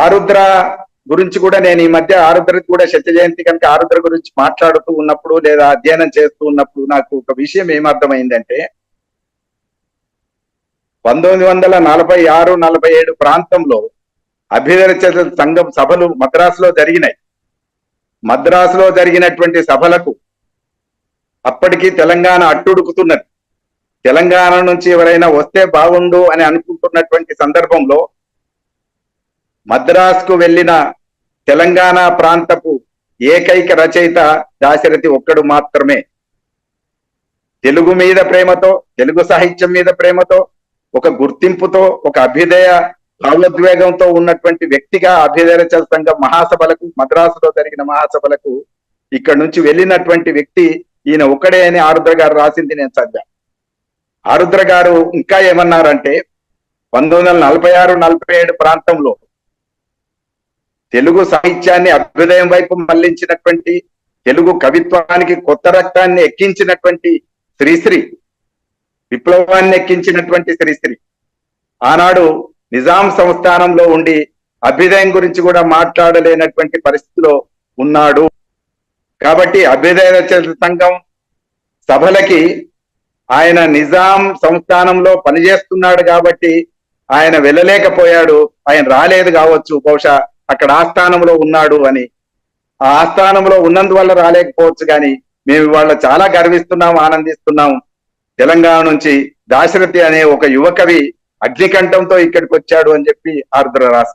ఆరుద్ర గురించి కూడా నేను ఈ మధ్య ఆరుద్ర కూడా శత జయంతి కనుక ఆరుద్ర గురించి మాట్లాడుతూ ఉన్నప్పుడు లేదా అధ్యయనం చేస్తూ ఉన్నప్పుడు నాకు ఒక విషయం ఏమర్థమైందంటే పంతొమ్మిది వందల నలభై ఆరు నలభై ఏడు ప్రాంతంలో అభ్యుదయ సంఘం సభలు మద్రాసులో జరిగినాయి. మద్రాసులో జరిగినటువంటి సభలకు అప్పటికి తెలంగాణ అట్టుడుకుతున్నది. తెలంగాణ నుంచి ఎవరైనా వస్తే బాగుండు అని అనుకుంటున్నటువంటి సందర్భంలో మద్రాసుకు వెళ్ళిన తెలంగాణ ప్రాంతపు ఏకైక రచయిత దాశరథి ఒక్కడు మాత్రమే. తెలుగు మీద ప్రేమతో తెలుగు సాహిత్యం మీద ప్రేమతో ఒక గుర్తింపుతో ఒక అభ్యుదయ భావోద్వేగంతో ఉన్నటువంటి వ్యక్తిగా అభ్యుదయ రచన సంఘం మహాసభలకు మద్రాసులో జరిగిన మహాసభలకు ఇక్కడ నుంచి వెళ్ళినటువంటి వ్యక్తి ఈయన ఒక్కడే అని ఆరుద్ర గారు రాసింది నేను చదివా ఆరుద్ర గారు ఇంకా ఏమన్నారంటే పంతొమ్మిది వందల నలభై ఆరు నలభై ఏడు ప్రాంతంలో తెలుగు సాహిత్యాన్ని అభ్యుదయం వైపు మళ్ళించినటువంటి తెలుగు కవిత్వానికి కొత్త రక్తాన్ని ఎక్కించినటువంటి శ్రీశ్రీ విప్లవాన్ని ఎక్కించినటువంటి శ్రీశ్రీ. ఆనాడు నిజాం సంస్థానంలో ఉండి అభ్యుదయం గురించి కూడా మాట్లాడలేనటువంటి పరిస్థితిలో ఉన్నాడు. కాబట్టి అభ్యుదయ రచయిత సంఘం సభలకి ఆయన నిజాం సంస్థానంలో పనిచేస్తున్నాడు కాబట్టి ఆయన వెళ్ళలేకపోయాడు ఆయన రాలేదు కావచ్చు బహుశా. అక్కడ ఆస్థానంలో ఉన్నాడు అని. ఆ ఆస్థానంలో ఉన్నందువల్ల రాలేకపోవచ్చు కానీ మేము ఇవాళ చాలా గర్విస్తున్నాం ఆనందిస్తున్నాం. తెలంగాణ నుంచి దాశరథి అనే ఒక యువకవి అగ్నికంఠంతో ఇక్కడికి వచ్చాడు అని చెప్పి ఆర్ద్ర రాసి